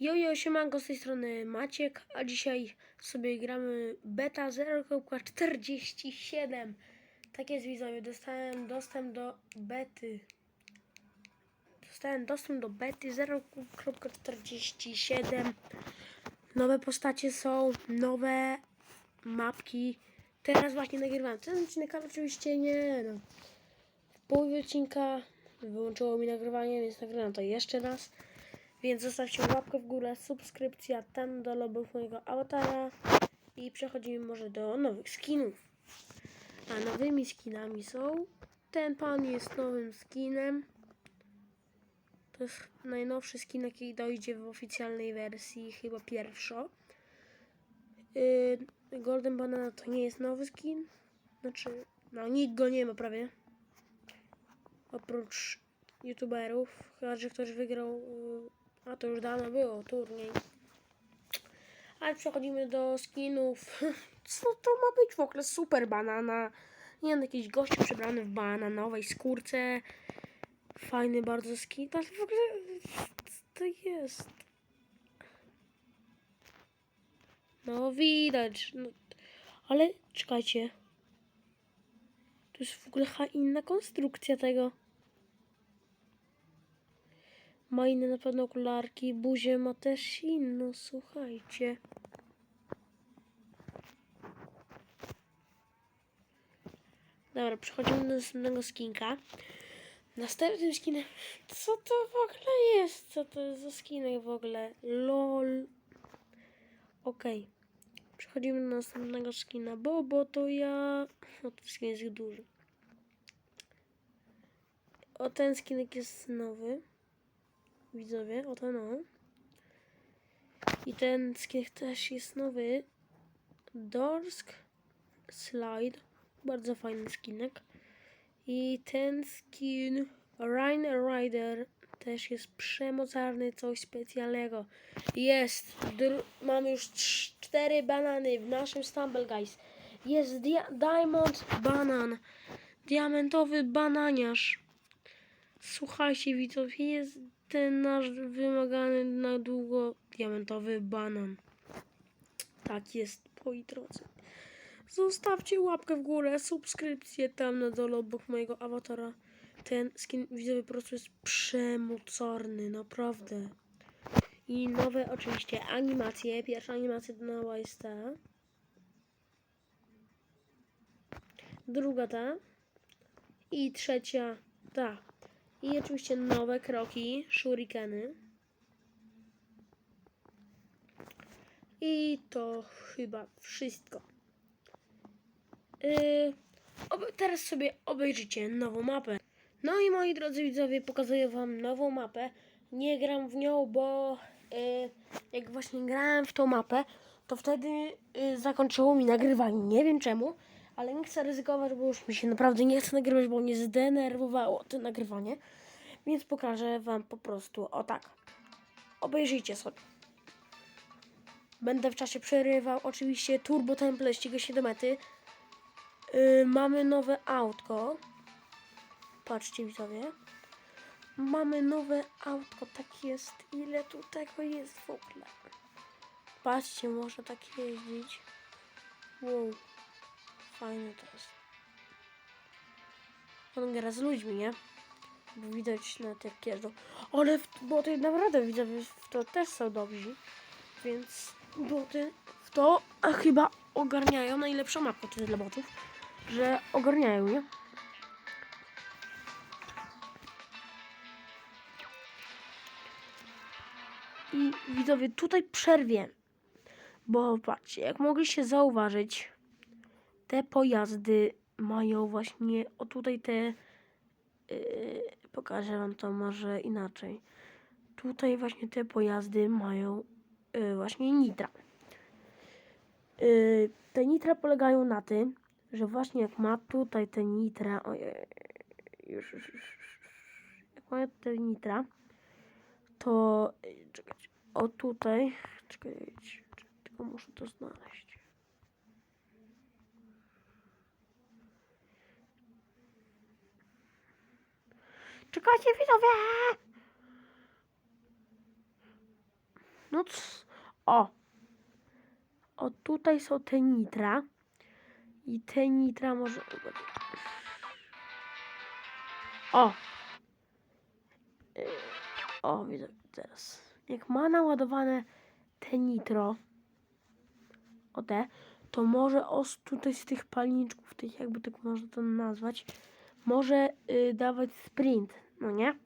Jojo, siemanko, z tej strony Maciek, a dzisiaj sobie gramy beta 0.47. Tak jest widzowie, dostałem dostęp do bety. Dostałem dostęp do bety 0.47. Nowe postacie są, nowe mapki. Teraz właśnie nagrywam ten odcinek, ale oczywiście nie no. W połowie odcinka wyłączyło mi nagrywanie, więc nagrywam to jeszcze raz. Więc zostawcie łapkę w górę, subskrypcja tam do lobów mojego awatara i przechodzimy może do nowych skinów. A nowymi skinami są ten pan jest nowym skinem. To jest najnowszy skin, jaki dojdzie w oficjalnej wersji, chyba pierwszo. Yy, Golden Banana to nie jest nowy skin. Znaczy, no nikt go nie ma prawie. Oprócz youtuberów, chyba że ktoś wygrał, yy, a to już dawno było, turniej. Ale przechodzimy do skinów. Co to ma być w ogóle? Super banana. Nie wiem, jakiś gościu przebrany w bananowej skórce. Fajny bardzo skin. Ale w ogóle to jest? No widać. No, ale czekajcie. To jest w ogóle inna konstrukcja tego. Ma inne na pewno okularki, buzię ma też inną, słuchajcie. Dobra, przechodzimy do następnego skinka. Następnym skinem... Co to w ogóle jest? Co to jest za skinek w ogóle? LOL. Okej. Przechodzimy do następnego skina. Bobo to ja... O, ten skin jest duży. O, ten skinek jest nowy widzowie, oto no. I ten skin też jest nowy. Dorsk Slide. Bardzo fajny skinek. I ten skin Rain Rider też jest przemocarny, coś specjalnego. Jest. Mamy już cz- cztery banany w naszym Stumble Guys. Jest dia- Diamond Banan. Diamentowy bananiarz. Słuchajcie widzowie, jest ten nasz wymagany na długo diamentowy banan. Tak jest, moi drodzy. Zostawcie łapkę w górę, subskrypcję tam na dole obok mojego awatara. Ten skin widzowie po prostu jest przemocarny, naprawdę. I nowe oczywiście animacje. Pierwsza animacja na YST. Druga ta. I trzecia ta. I oczywiście nowe kroki, shurikeny. I to chyba wszystko. Yy, teraz sobie obejrzycie nową mapę. No i moi drodzy widzowie, pokazuję wam nową mapę. Nie gram w nią, bo yy, jak właśnie grałem w tą mapę, to wtedy yy, zakończyło mi nagrywanie. Nie wiem czemu, ale nie chcę ryzykować, bo już mi się naprawdę nie chce nagrywać, bo mnie zdenerwowało to nagrywanie. Więc pokażę wam po prostu o tak. Obejrzyjcie sobie. Będę w czasie przerywał. Oczywiście Turbo Temple ściga się do mety. Yy, mamy nowe autko. Patrzcie widzowie. Mamy nowe autko. Tak jest. Ile tu tego jest w ogóle? Patrzcie, można tak jeździć. Wow. Fajne to jest. On gra z ludźmi, nie? Bo widać na tych jeżdżą. Ale w, boty naprawdę widzę, w to też są dobrzy. Więc boty w to chyba ogarniają najlepszą jest dla botów. Że ogarniają, nie? I widzowie, tutaj przerwie. Bo patrzcie, jak mogliście zauważyć, te pojazdy mają właśnie o tutaj te yy, pokażę wam to może inaczej. Tutaj właśnie te pojazdy mają yy, właśnie nitra. Yy, te nitra polegają na tym, że właśnie jak ma tutaj te nitra, ojej, już, już, już, jak ma te nitra, to yy, czekajcie, o tutaj, czekajcie, tylko muszę to znaleźć. Czekajcie widzowie! No c- o. O, tutaj są te nitra. I te nitra może... O. Y, O, widzę teraz. Jak ma naładowane te nitro, o te, to może os tutaj z tych palniczków, tych jakby tak można to nazwać, może y, dawać sprint, no nie?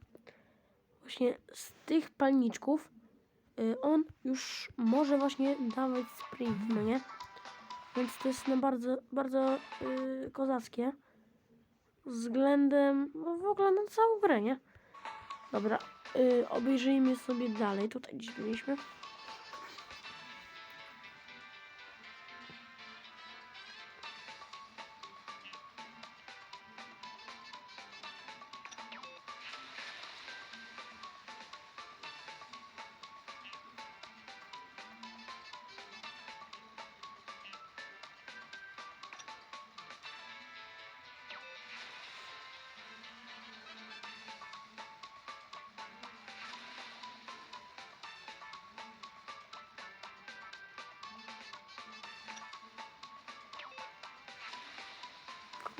Właśnie z tych palniczków y, on już może właśnie dawać sprint, no nie? Więc to jest na bardzo, bardzo y, kozackie względem no w ogóle na całą grę, nie? Dobra, y, obejrzyjmy sobie dalej. Tutaj gdzieś byliśmy.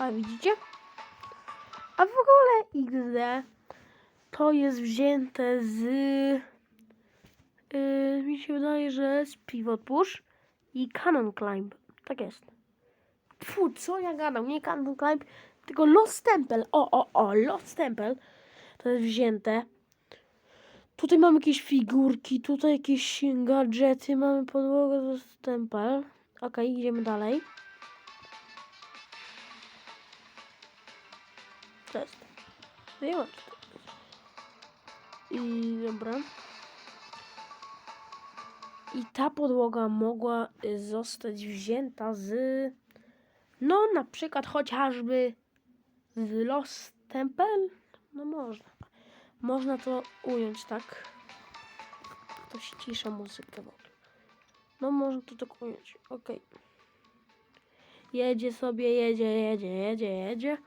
A widzicie? A w ogóle XD to jest wzięte z. Yy, mi się wydaje, że z Pivot Push i Cannon Climb. Tak jest. Fu, co ja gadam? Nie Cannon Climb, tylko Lost Temple. O, o, o, Lost Temple to jest wzięte. Tutaj mamy jakieś figurki, tutaj jakieś gadżety, mamy podłogę Lost Temple. Okej, idziemy dalej. To jest. Wyłącz. I dobra. I ta podłoga mogła y, zostać wzięta z. No, na przykład chociażby z Lost Temple. No można. Można to ująć tak. To ścisza muzykę w ogóle. No, można to tak ująć. Okej. Jedzie sobie, jedzie, jedzie, jedzie, jedzie.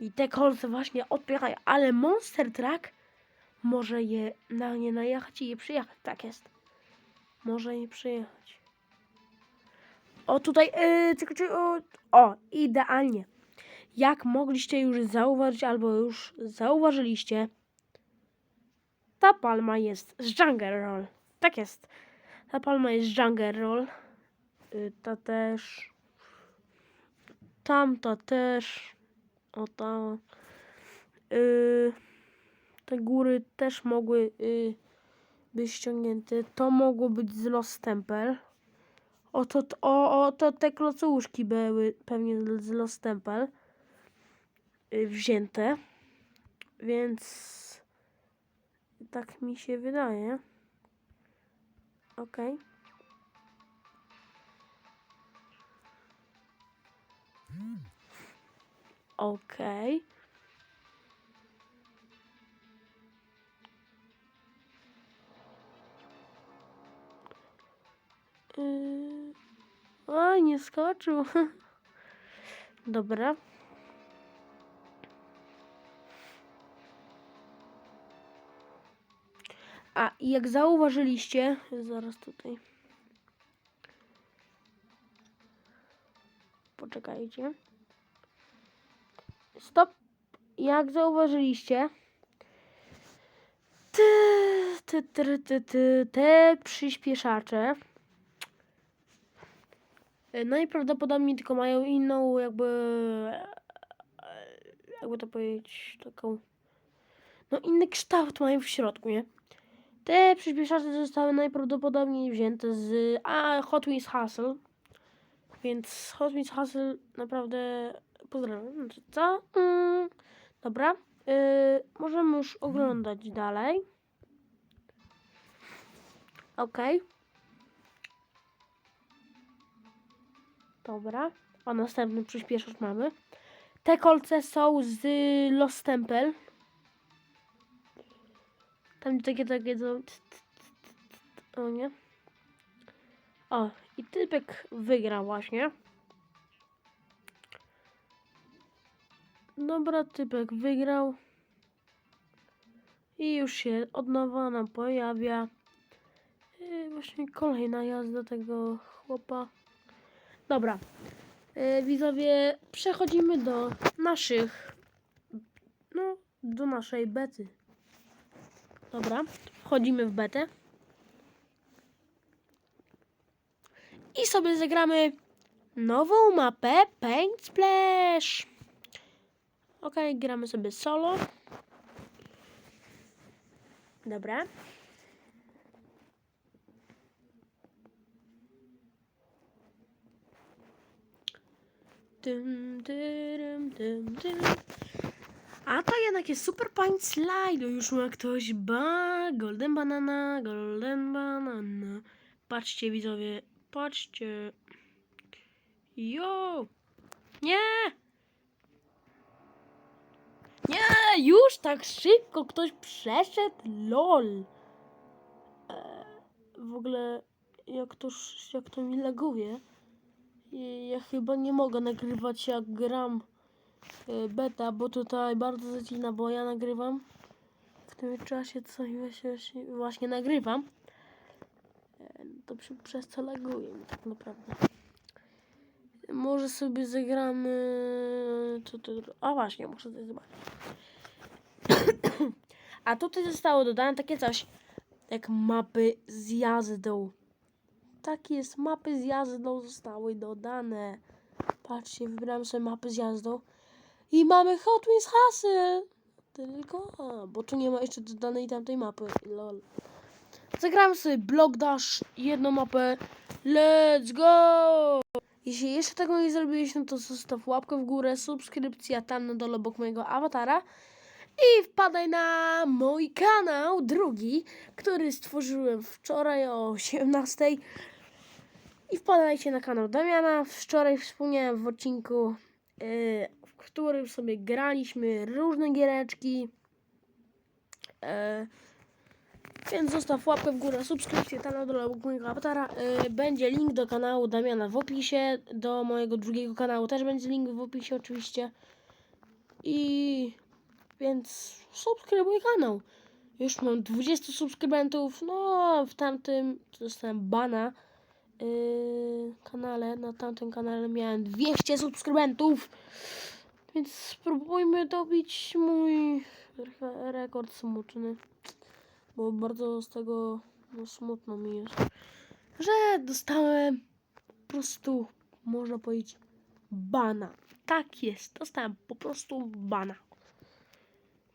I te kolce właśnie odpierają, ale Monster Truck może je na nie najechać i je przyjechać. Tak jest. Może je przyjechać. O, tutaj, yy, czy- o, o, idealnie. Jak mogliście już zauważyć, albo już zauważyliście, ta palma jest z Jungle Roll. Tak jest. Ta palma jest z Jungle Roll. Y, ta też. Tamta też. O ta. Y, te góry też mogły y, być ściągnięte. To mogło być z Lost Temple. O to, o, to te klocuszki były pewnie z Lost Temple y, wzięte. Więc tak mi się wydaje. Okej. Okej. Yy... Nie skoczył. Dobra. A jak zauważyliście, zaraz tutaj. Poczekajcie. Stop. Jak zauważyliście, te przyspieszacze e, najprawdopodobniej tylko mają inną jakby e, jakby to powiedzieć taką no inny kształt mają w środku, nie? Te przyspieszacze zostały najprawdopodobniej wzięte z a, Hot Wheels Hustle. Więc Hot Wheels Hustle naprawdę pozdrawiam. Znaczy, co? Mm, dobra. Yy, możemy już oglądać dalej. Ok. Dobra. A następny przyspieszacz mamy. Te kolce są z Lost Temple. Tam takie, takie. O nie. O, i typek wygrał właśnie. Dobra, typek wygrał. I już się od nowa nam pojawia. Yy, właśnie kolejna jazda tego chłopa. Dobra. E, widzowie, przechodzimy do naszych. No, do naszej bety. Dobra, wchodzimy w betę. I sobie zagramy nową mapę Paint Splash. Ok, gramy sobie solo. Dobra. Dym, dym. A to jednak jest super paint slide. Już ma ktoś ba. Golden banana, golden banana. Patrzcie widzowie, patrzcie. Jo! Nie! Nie! Już tak szybko ktoś przeszedł? LOL! E, w ogóle jak to, jak to mi laguje. Ja chyba nie mogę nagrywać jak gram e, beta, bo tutaj bardzo zacina, bo ja nagrywam w tym czasie, co właśnie, właśnie, właśnie nagrywam. E, To przy, przez co laguje mi tak naprawdę. Może sobie zagramy. Co to, a właśnie, muszę coś zobaczyć. A tutaj zostało dodane takie coś jak mapy z jazdą. Tak jest, mapy z jazdą zostały dodane. Patrzcie, wybrałem sobie mapy z jazdą. I mamy Hot Wheels Hustle. Tylko, a, bo tu nie ma jeszcze dodanej tamtej mapy. Lol. Zagramy sobie Block Dash, jedną mapę. Let's go! Jeśli jeszcze tego nie zrobiłeś, no to zostaw łapkę w górę, subskrypcja tam na dole obok mojego awatara. I wpadaj na mój kanał, drugi, który stworzyłem wczoraj o 18. I wpadajcie na kanał Damiana. Wczoraj wspomniałem w odcinku, yy, w którym sobie graliśmy różne giereczki. Yy, więc zostaw łapkę w górę, subskrypcję dole obok mojego awatara. Yy, będzie link do kanału Damiana w opisie. Do mojego drugiego kanału też będzie link w opisie oczywiście. I więc subskrybuj kanał. Już mam 20 subskrybentów. No, w tamtym dostałem bana yy, kanale. Na tamtym kanale miałem 200 subskrybentów. Więc spróbujmy dobić mój re- rekord smutny. Bo bardzo z tego no, smutno mi jest. Że dostałem po prostu, można powiedzieć, bana. Tak jest, dostałem po prostu bana.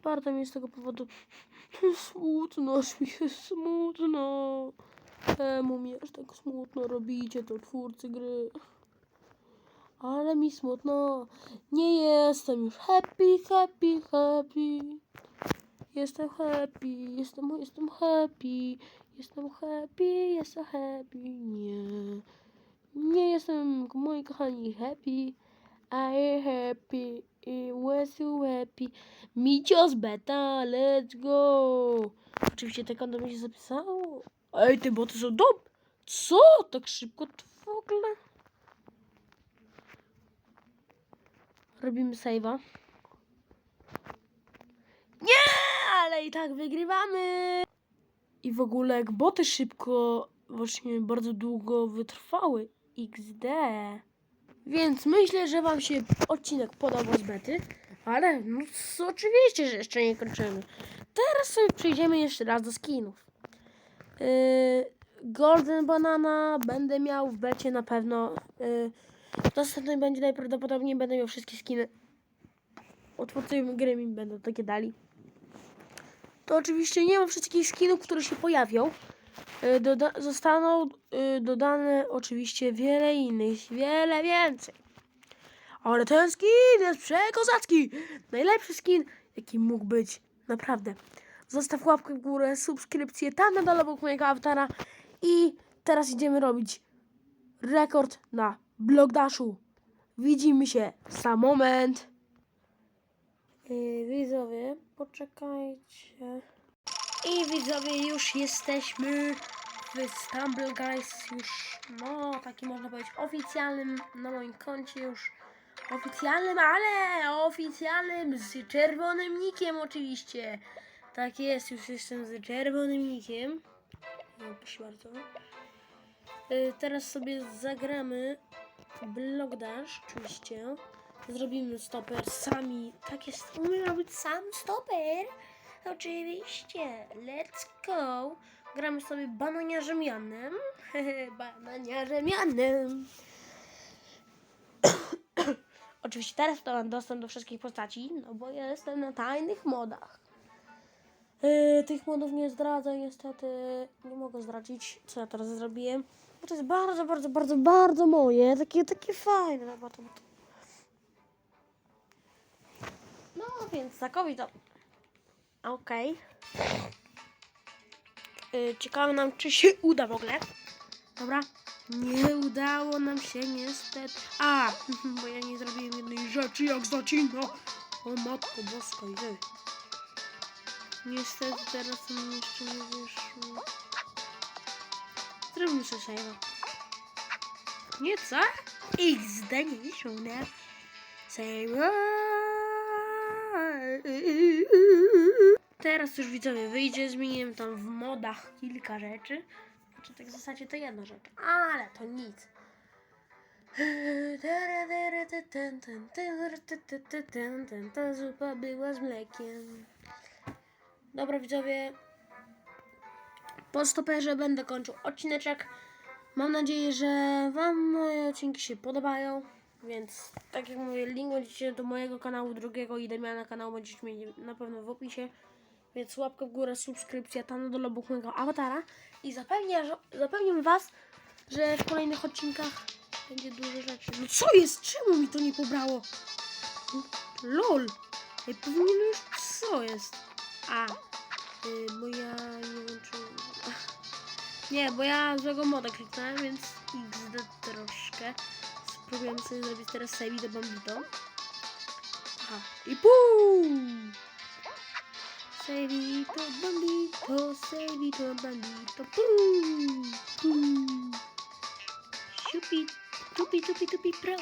Bardzo mi z tego powodu smutno, aż mi smutno. Czemu mi aż tak smutno robicie to twórcy gry? Ale mi smutno. Nie jestem już happy, happy, happy. Jestem happy, jestem, jestem happy. Jestem happy, jestem happy. Nie. Nie jestem, moi kochani, happy. I happy, So happy. Micios beta, let's go. Oczywiście te konto mi się zapisało. Ej, te boty są dob. Co? Tak szybko to w ogóle? Robimy save'a. Nie, ale i tak wygrywamy. I w ogóle jak boty szybko, właśnie bardzo długo wytrwały. XD. Więc myślę, że Wam się odcinek podobał z bety. Ale no oczywiście, że jeszcze nie kończymy. Teraz sobie przejdziemy jeszcze raz do skinów. Yy, Golden Banana będę miał w becie na pewno. Yy, następny będzie najprawdopodobniej będę miał wszystkie skiny. Otwórcy gry mi będą takie dali. To oczywiście nie mam wszystkich skinów, które się pojawią. Yy, doda- zostaną yy, dodane oczywiście wiele innych, wiele więcej. Ale ten skin jest przekozacki! Najlepszy skin, jaki mógł być. Naprawdę. Zostaw łapkę w górę, subskrypcję tam na dole obok mojego awatara. I teraz idziemy robić rekord na Blogdashu. Widzimy się za moment. Yy, widzowie, poczekajcie. I widzowie, już jesteśmy w Stumble Guys, już, no, takim można powiedzieć oficjalnym, na moim koncie już oficjalnym, ale oficjalnym, z czerwonym nikiem oczywiście. Tak jest, już jestem z czerwonym nikiem. No, proszę bardzo. Y, Teraz sobie zagramy Block Dash, oczywiście. Zrobimy stoper sami. Tak jest, umiem robić sam stoper. Oczywiście. Let's go. Gramy sobie bananiarzem Janem. bananiarzem Janem. Oczywiście teraz to mam dostęp do wszystkich postaci, no bo ja jestem na tajnych modach. Yy, tych modów nie zdradzę niestety. Nie mogę zdradzić, co ja teraz zrobiłem. Bo to jest bardzo, bardzo, bardzo, bardzo moje. Takie, takie fajne. To. No więc takowi to. Okej. Yy, ciekawe nam, czy się uda w ogóle. Dobra. Nie udało nam się niestety. A, bo ja nie zrobiłem jednej rzeczy, jak zacina. O matko boska, idę. Niestety teraz mi jeszcze nie wyszło. Zrobimy sobie save'a. Nie co? XD nie wyszło, nie? Save. Teraz już widzowie wyjdzie, zmieniłem tam w modach kilka rzeczy. Znaczy tak w zasadzie to jedna rzecz, ale to nic. Ta zupa była z mlekiem. Dobra widzowie, po stoperze będę kończył odcineczek. Mam nadzieję, że Wam moje odcinki się podobają. Więc tak jak mówię, link będziecie do mojego kanału drugiego i Damiana kanału będziecie mieli na pewno w opisie. Więc łapka w górę, subskrypcja tam na dole obok mojego awatara. I zapewniam, że, zapewniam Was, że w kolejnych odcinkach będzie dużo rzeczy. No co jest? Czemu mi to nie pobrało? LOL! Ej, powinienem już... Co jest? A, y, bo ja nie wiem czy... Nie, bo ja złego moda kliknąłem, więc XD troszkę. Spróbujemy sobie zrobić teraz save do Bambito. Aha, i pum! Savito Bambito, Savito Bambito, pum! Pum! Siupi, tupi, tupi, tupi, pro!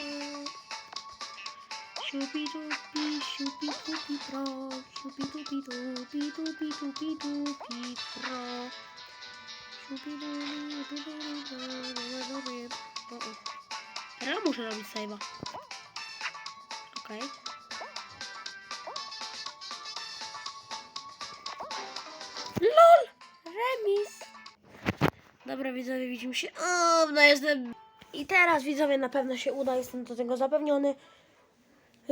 Siupi, tupi, siupi, tupi, pro! Siupi, tupi, tupi, tupi, tupi, tupi, pro! Siupi, tupi, tupi, tupi, tupi, pro! O, o. Teraz muszę robić save'a. Okej. Dobra widzowie, widzimy się. O, no jestem... I teraz widzowie na pewno się uda, jestem do tego zapewniony.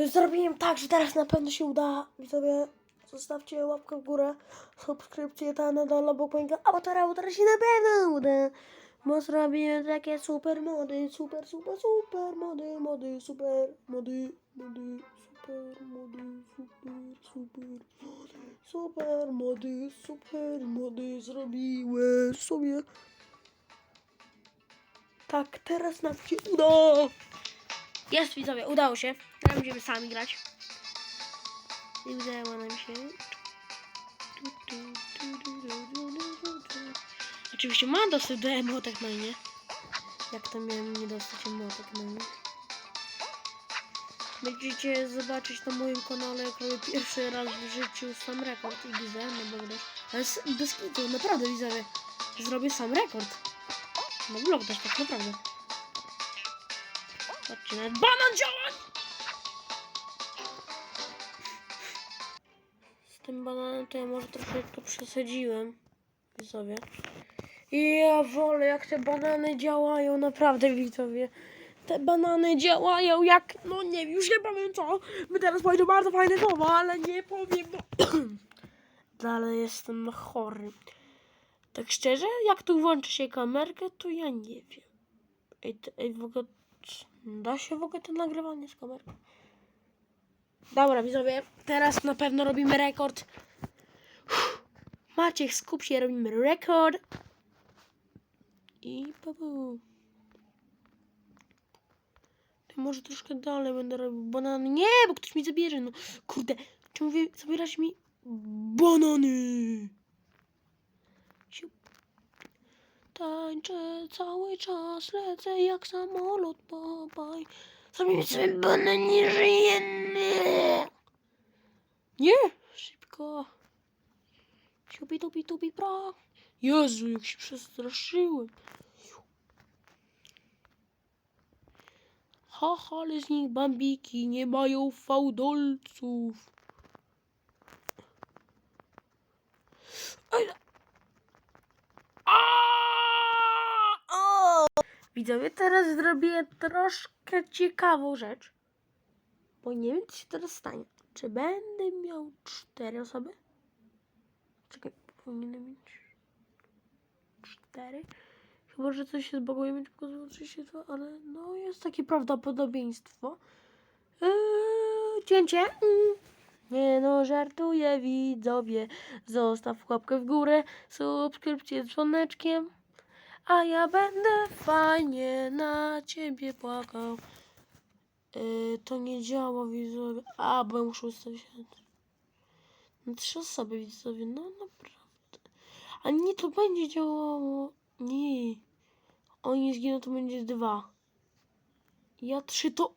Zrobiłem tak, że teraz na pewno się uda. Widzowie, zostawcie łapkę w górę, subskrypcję tam na dole obok mojego autora, teraz się na pewno uda. Bo zrobiłem takie super mody, super, super, super mody, mody, super, mody, mody, super, mody, super, super, mody, super, mody, super, mody, zrobiłem sobie. Tak, teraz nam się uda. Jest widzowie, udało się. Teraz będziemy sami grać. I udało nam się. Oczywiście mam dostęp do emotek, no i nie. Jak to miałem nie dostać emotek, no nie. Będziecie zobaczyć na moim kanale, jak robię pierwszy raz w życiu sam rekord i widzę, no bo też. Ale z- bez kitu, naprawdę widzowie. Zrobię sam rekord. No blok też tak naprawdę. Patrzcie, nawet banan działa! Z tym bananem to ja może troszeczkę przesadziłem. Widzowie. I ja wolę jak te banany działają, naprawdę widzowie. Te banany działają jak, no nie wiem, już nie powiem co. My teraz powiem bardzo fajne słowa, ale nie powiem, bo dalej jestem chory. Tak szczerze, jak tu włączy się kamerkę, to ja nie wiem. Ej, ej w ogóle, da się w ogóle to nagrywanie z kamerką? Dobra, widzowie, teraz na pewno robimy rekord. Maciek, skup się, robimy rekord. I babu. Może troszkę dalej będę robił banany. Nie, bo ktoś mi zabierze. No kurde, czy mówię, zabierasz mi banany? Tańczę cały czas, lecę jak samolot, babaj. Zrobimy sobie bananie, żyjemy. Nie, szybko. Siupi, tupi, tupi, pro. Jezu, jak się przestraszyłem. Haha, ale z nich bambiki nie mają fałdolców. Ej, Aaaa! Widzowie, teraz zrobię troszkę ciekawą rzecz. Bo nie wiem, co się teraz stanie. Czy będę miał cztery osoby? Czekaj, powinienem mieć cztery. Chyba, że coś się zbaguje, mi tylko 32, ale no jest takie prawdopodobieństwo. Eee, cięcie. Mm. Nie no, żartuję widzowie. Zostaw łapkę w górę, subskrypcję z dzwoneczkiem. A ja będę fajnie na ciebie płakał. Yy, to nie działa widzowie. A, bo muszę ustawić. No trzy osoby widzowie, no naprawdę. A nie, to będzie działało. Nie. Oni zginą, to będzie dwa. Ja trzy to.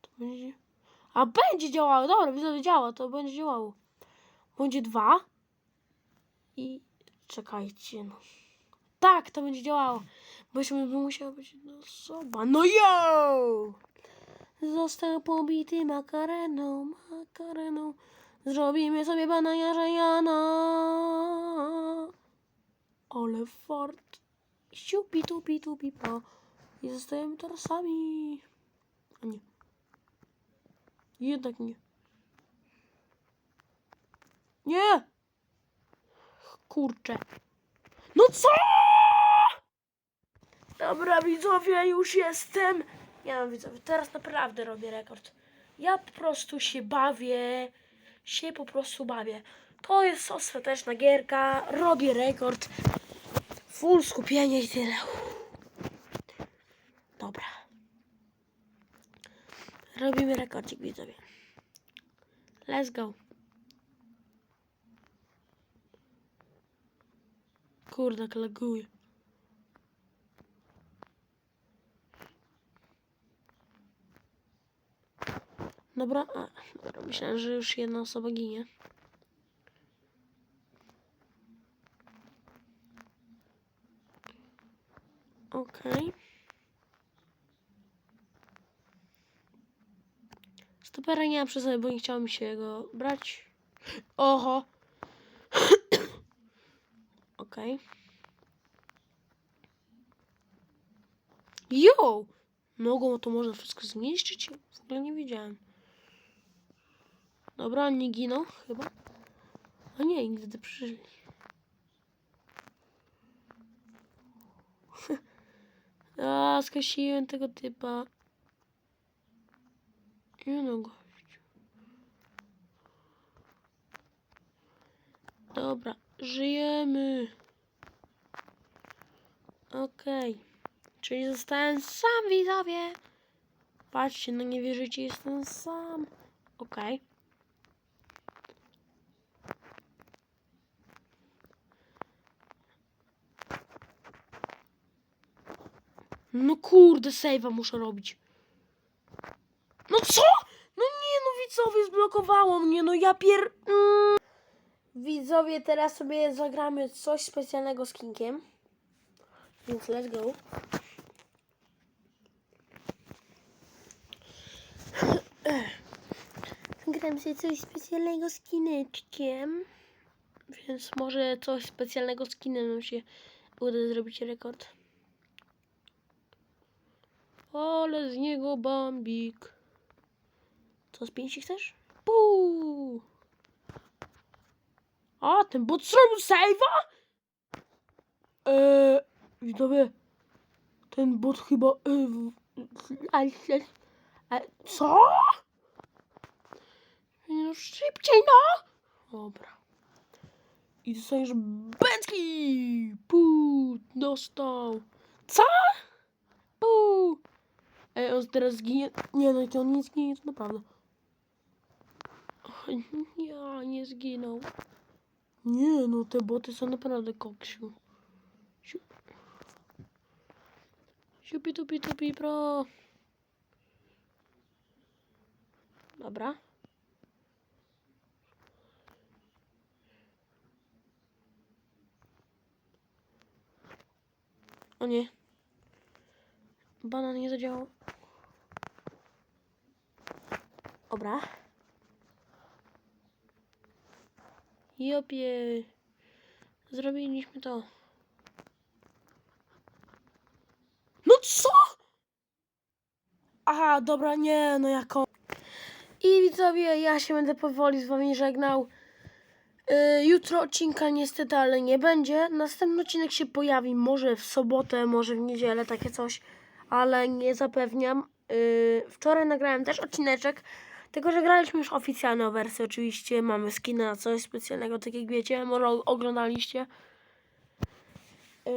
To będzie. A będzie działało, dobra, widzowie działa, to będzie działało. Będzie dwa. I czekajcie, no. Tak, to będzie działało. Bo jeszcze by musiała być jedna osoba. No yo! Został pobity makareną, makareną. Zrobimy sobie banania Jana. Ale fart. Siupi, tupi, tupi, pa. I zostajemy teraz sami. A nie. Jednak nie. Nie! Kurczę. No co? Dobra, widzowie, już jestem. Ja no, widzowie, teraz naprawdę robię rekord. Ja po prostu się bawię. Się po prostu bawię. To jest ostateczna gierka. Robię rekord. Full skupienie i tyle. Dobra. Robimy rekordzik, widzowie. Let's go. Kurde, jak laguje. Dobra, a, dobra, myślałem, że już jedna osoba ginie. Okej. Stopera nie mam przy sobie, bo nie chciało mi się go brać. Oho. Okej. Jo! Nogą to można wszystko zniszczyć? W ogóle nie wiedziałem. Dobra, nie giną chyba. A nie, nigdy przeżyli. A, skasiłem tego typa. Nie no, gościu. Dobra, żyjemy. Okej. Czyli zostałem sam, widzowie. Patrzcie, no nie wierzycie, jestem sam. Okej. No kurde, save'a muszę robić. No co? No nie, no widzowie, zblokowało mnie, no ja pier... Mm. Widzowie, teraz sobie zagramy coś specjalnego z Kinkiem. Więc let's go. Gram sobie coś specjalnego z kineczkiem. Więc może coś specjalnego z kinem się uda zrobić rekord. Ale z niego bambik. Co z pięści chcesz? Puu! A, ten bot zrobił save'a? Eee, widzowie, ten bot chyba... E, ale, co? No szybciej, no! Dobra. I dostajesz bęcki! Puu, dostał. Co? Puu! Ej, on teraz zginie. Nie, no to on nie zginie, to naprawdę. Ja nie zginął. Ні, ну ти боти це направда кокшу. Щуп. Щупі тупі тупі про. Dobra. O nie. Banan nie zadziałał. Dobra. Jopie. Zrobiliśmy to. No co? Aha, dobra, nie, no jako. I widzowie, ja się będę powoli z wami żegnał. Yy, jutro odcinka niestety, ale nie będzie. Następny odcinek się pojawi może w sobotę, może w niedzielę, takie coś, ale nie zapewniam. Yy, wczoraj nagrałem też odcineczek, tylko że graliśmy już oficjalną wersję oczywiście. Mamy skina, coś specjalnego, tak jak wiecie, może oglądaliście. Yy,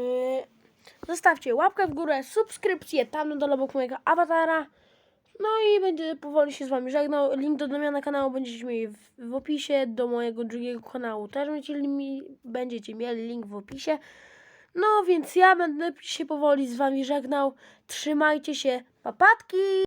zostawcie łapkę w górę, subskrypcję tam na dole obok mojego awatara. No i będę powoli się z Wami żegnał. Link do domiana kanału będziecie mieli w, w opisie. Do mojego drugiego kanału też będziecie, mi, będziecie mieli link w opisie. No więc ja będę się powoli z Wami żegnał. Trzymajcie się. Papatki!